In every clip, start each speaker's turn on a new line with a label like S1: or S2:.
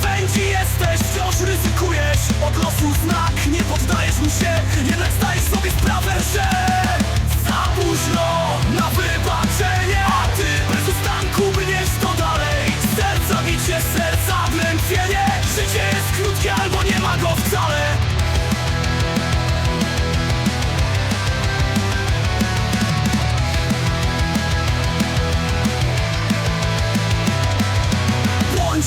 S1: krawędzi jesteś Wciąż ryzykujesz. Od losu znak Nie poddajesz mu się. Jednak zdajesz sobie sprawę, że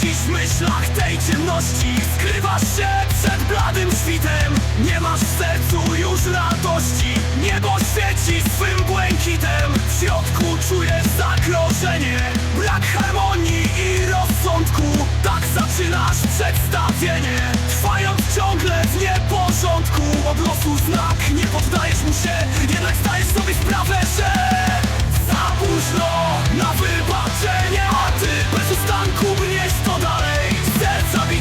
S1: Błądzisz w myślach tej ciemności Skrywasz się przed bladym świtem. Nie masz w sercu już radości Niebo świeci swym błękitem. W środku czujesz zagrożenie Brak harmonii i rozsądku. Tak zaczynasz przedstawienie Trwając ciągle w nieporządku. Od losu znak Nie poddajesz mu się Jednak zdajesz sobie sprawę, że za późno. Na wybaczenie A ty bez ustanku dalej Serca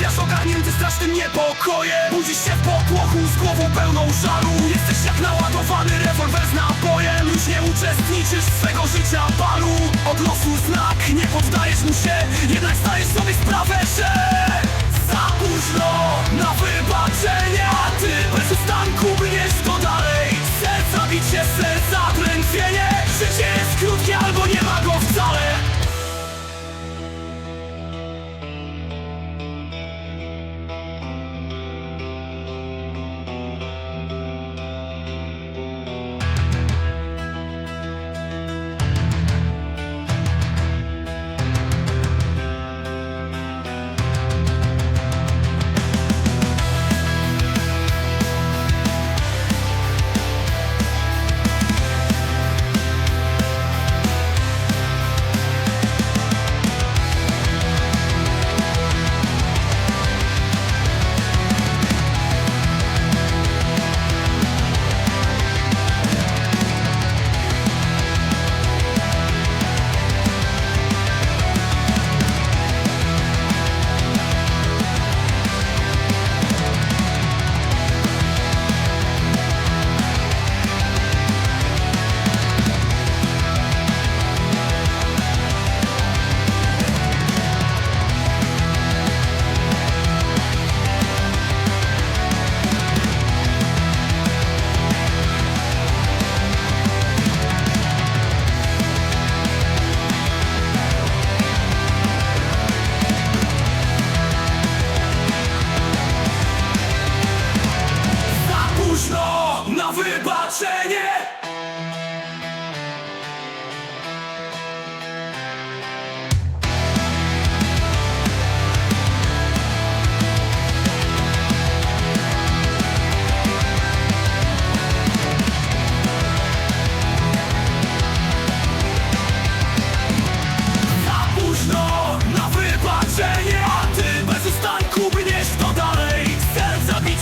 S1: Zasypiasz ogarnięty strasznym niepokojem. Budzisz się w popłochu z głową pełną żalu. Jesteś jak naładowany rewolwer z nabojem Już nie uczestniczysz swego życia balu. Od losu znak, nie poddajesz mu się. Jednak zdajesz sobie sprawę, że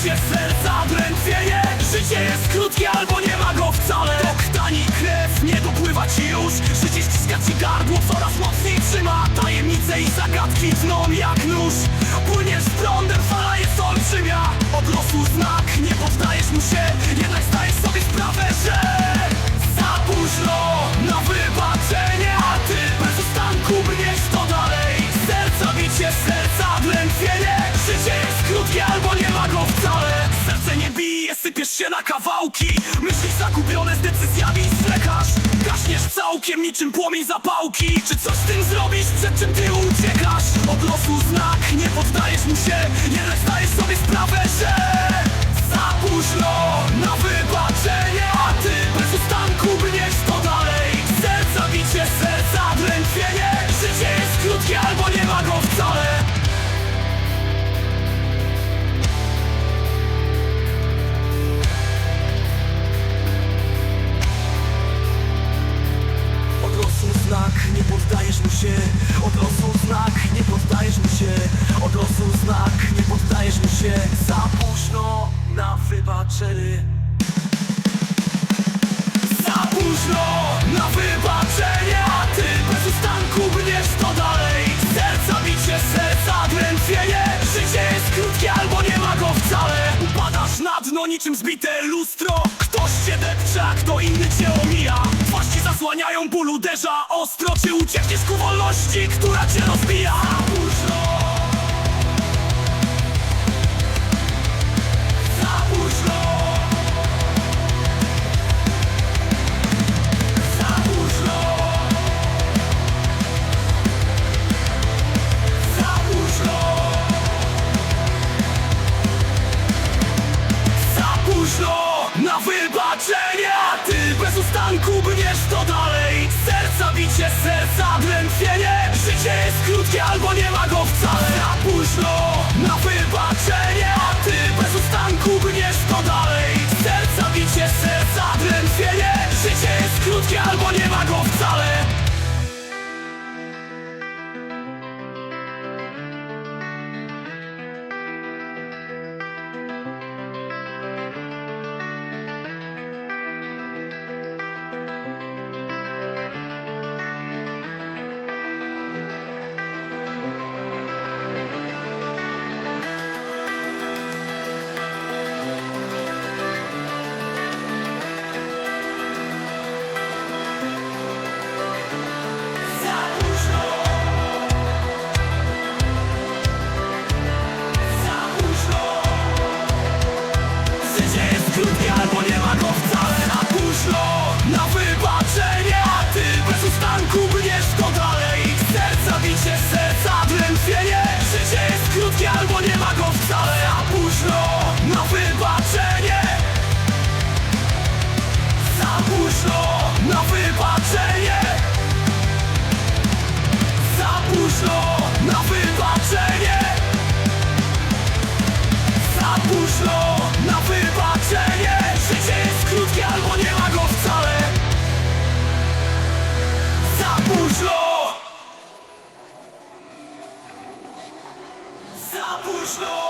S1: bicie, serca drętwienie Życie jest krótkie albo nie ma go wcale. To tani krew, nie dopływa ci już. Życie ściska ci gardło, coraz mocniej trzyma Tajemnice i zagadki tną jak nóż. Płyniesz z prądem, fala jest olbrzymia. Od losu znak, nie poddajesz mu się. Jednak zdajesz sobie sprawę, że sypiesz się na kawałki. Myślisz zagubione z decyzjami zlekasz Gaśniesz całkiem niczym płomień zapałki Czy coś z tym zrobisz, przed czym ty uciekasz? Od losu znak, nie poddajesz mu się. Jednak zdajesz sobie sprawę, że Za późno niczym zbite lustro. Ktoś cię depcze, a kto inny cię omija. Twarz zasłaniają, ból uderza ostro. Czy uciekniesz ku wolności, która cię rozbija? Bez ustanku brniesz to dalej. Serca bicie, serca drętwienie. Życie jest krótkie albo nie ma go wcale. Za późno na wybaczenie. A ty bez ustanku brniesz to dalej. Serca bicie, serca drętwienie. Życie jest krótkie albo nie ma go wcale późno